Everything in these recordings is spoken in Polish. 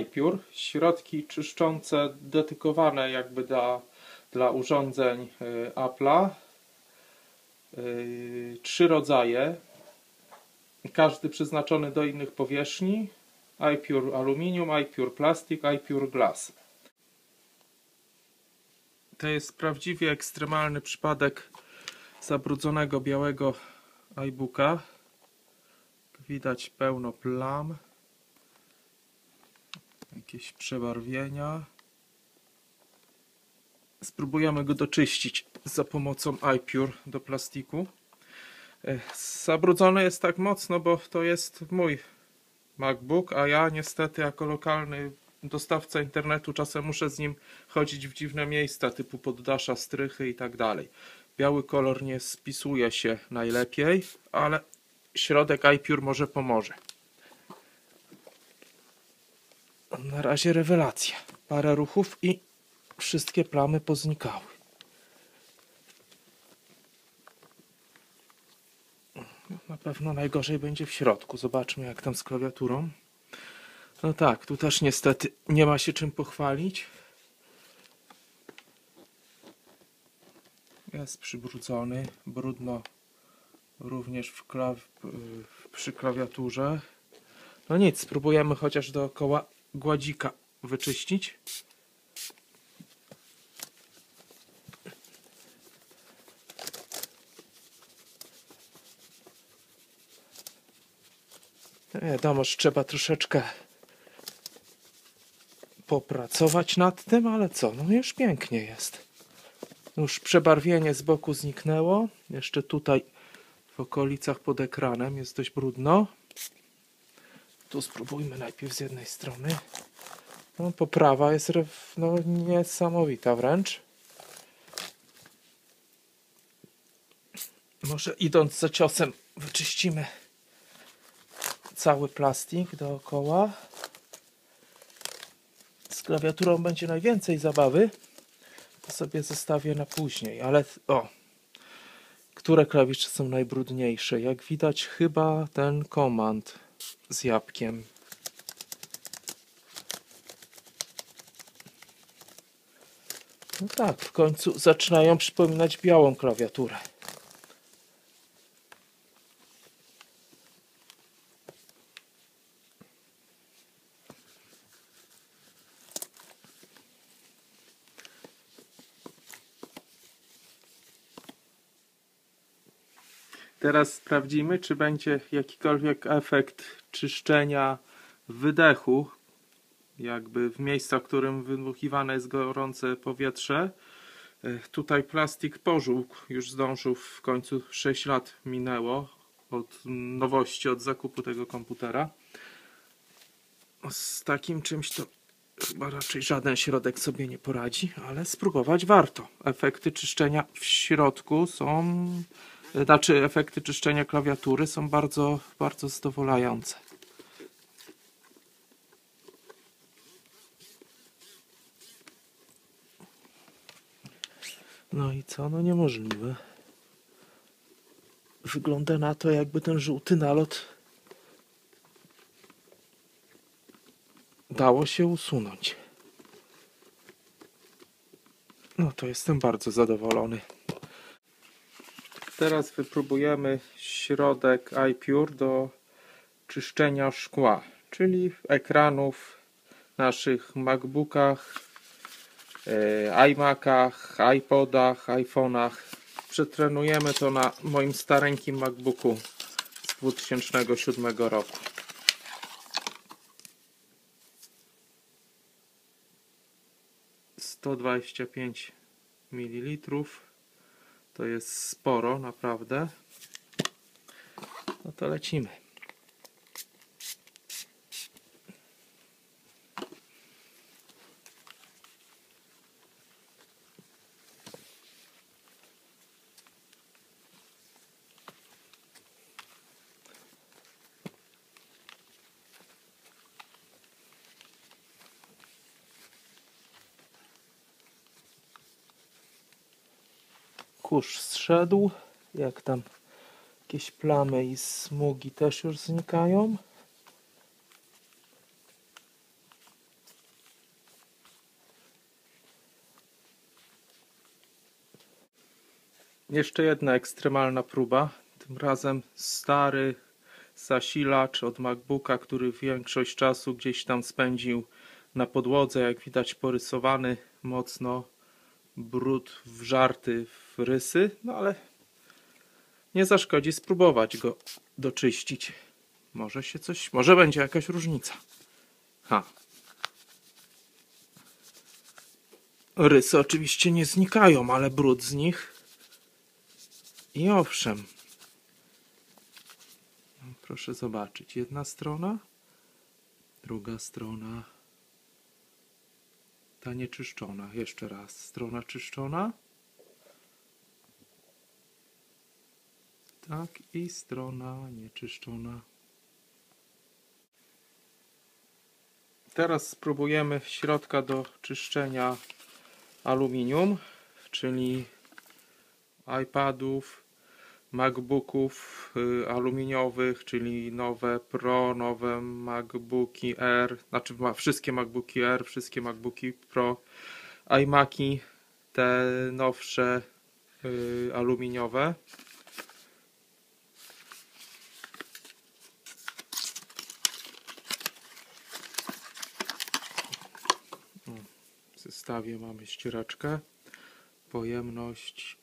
iPure, środki czyszczące dedykowane jakby dla, dla urządzeń y, Apple'a. Y, Trzy rodzaje, każdy przeznaczony do innych powierzchni. iPure Aluminium, iPure Plastic, iPure Glass. To jest prawdziwie ekstremalny przypadek zabrudzonego białego iBooka. Widać pełno plam jakieś przebarwienia. Spróbujemy go doczyścić za pomocą iPure do plastiku. E, Zabrudzony jest tak mocno, bo to jest mój MacBook, a ja niestety jako lokalny dostawca internetu czasem muszę z nim chodzić w dziwne miejsca typu poddasza, strychy i tak dalej. Biały kolor nie spisuje się najlepiej, ale środek iPure może pomoże. Na razie rewelacja. Parę ruchów i wszystkie plamy poznikały. Na pewno najgorzej będzie w środku. Zobaczmy jak tam z klawiaturą. No tak, tu też niestety nie ma się czym pochwalić. Jest przybrudzony, brudno również w klaw... przy klawiaturze. No nic, spróbujemy chociaż dookoła gładzika wyczyścić. Wiadomo, że trzeba troszeczkę popracować nad tym, ale co, no już pięknie jest. Już przebarwienie z boku zniknęło. Jeszcze tutaj w okolicach pod ekranem jest dość brudno. Tu spróbujmy najpierw z jednej strony. No, poprawa jest no, niesamowita wręcz. Może idąc za ciosem wyczyścimy cały plastik dookoła. Klawiaturą będzie najwięcej zabawy. To sobie zostawię na później, ale o, które klawisze są najbrudniejsze? Jak widać chyba ten komand z jabłkiem. No tak, w końcu zaczynają przypominać białą klawiaturę. Teraz sprawdzimy, czy będzie jakikolwiek efekt czyszczenia wydechu, jakby w miejscu, w którym wymuchiwane jest gorące powietrze. E, Tutaj plastik pożółkł, już zdążył w końcu 6 lat minęło od nowości, od zakupu tego komputera. Z takim czymś to chyba raczej żaden środek sobie nie poradzi, ale spróbować warto. Efekty czyszczenia w środku są znaczy efekty czyszczenia klawiatury są bardzo, bardzo zadowalające. No i co? No niemożliwe. Wygląda na to, jakby ten żółty nalot dało się usunąć. No to jestem bardzo zadowolony. Teraz wypróbujemy środek iPure do czyszczenia szkła, czyli ekranów naszych MacBookach, e, iMacach, iPodach, iPhone'ach. Przetrenujemy to na moim stareńkim MacBooku z 2007 roku. Sto dwadzieścia pięć mililitrów. To jest sporo, naprawdę. No to lecimy. Kurz zszedł. Jak tam jakieś plamy i smugi też już znikają. Jeszcze jedna ekstremalna próba. Tym razem stary zasilacz od MacBooka, który większość czasu gdzieś tam spędził na podłodze, jak widać porysowany mocno brud wżarty w rysy, no ale nie zaszkodzi spróbować go doczyścić. Może się coś, może będzie jakaś różnica. Ha. Rysy oczywiście nie znikają, ale brud z nich. I owszem. Proszę zobaczyć. Jedna strona, druga strona. Ta nieczyszczona. Jeszcze raz. Strona czyszczona. Tak, i strona nieczyszczona. Teraz spróbujemy środka do czyszczenia aluminium, czyli iPadów, MacBooków y, aluminiowych, czyli nowe Pro, nowe MacBooki Air, znaczy wszystkie MacBooki Air, wszystkie MacBooki Pro, iMaki, te nowsze y, aluminiowe. W zestawie mamy ściereczkę, pojemność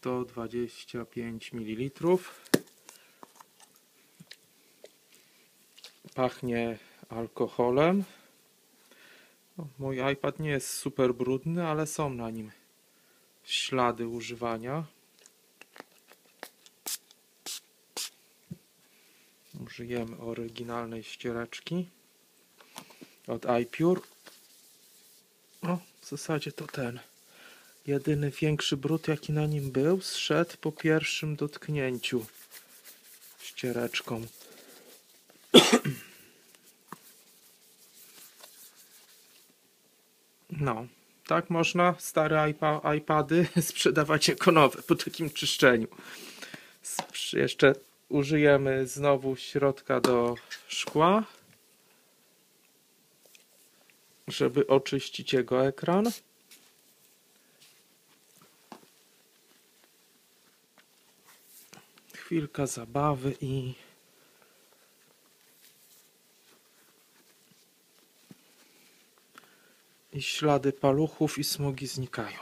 125 ml. Pachnie alkoholem. No, mój iPad nie jest super brudny, ale są na nim ślady używania. Użyjemy oryginalnej ściereczki od iPure. No, w zasadzie to ten. Jedyny większy brud, jaki na nim był, zszedł po pierwszym dotknięciu ściereczką. No, tak można stare iPa iPady sprzedawać jako nowe po takim czyszczeniu. Jeszcze użyjemy znowu środka do szkła, żeby oczyścić jego ekran. Chwilka zabawy i i ślady paluchów i smugi znikają.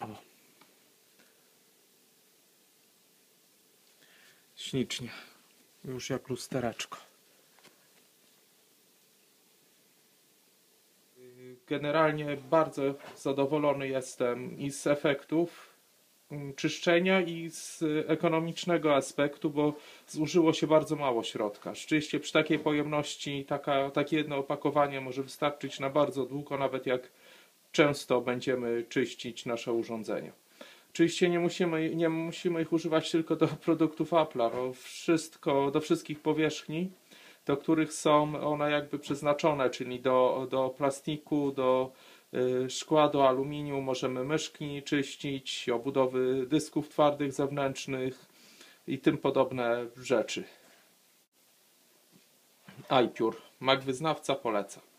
O. Ślicznie. Już jak lustereczko. Generalnie bardzo zadowolony jestem i z efektów mm, czyszczenia i z ekonomicznego aspektu, bo zużyło się bardzo mało środka. Rzeczywiście przy takiej pojemności taka, takie jedno opakowanie może wystarczyć na bardzo długo, nawet jak często będziemy czyścić nasze urządzenia. Oczywiście nie musimy, nie musimy ich używać tylko do produktów Apple'a, no wszystko, do wszystkich powierzchni, do których są one jakby przeznaczone, czyli do, do plastiku, do y, szkła, do aluminium, możemy myszki czyścić, obudowy dysków twardych zewnętrznych i tym podobne rzeczy. iPure, Mac wyznawca poleca.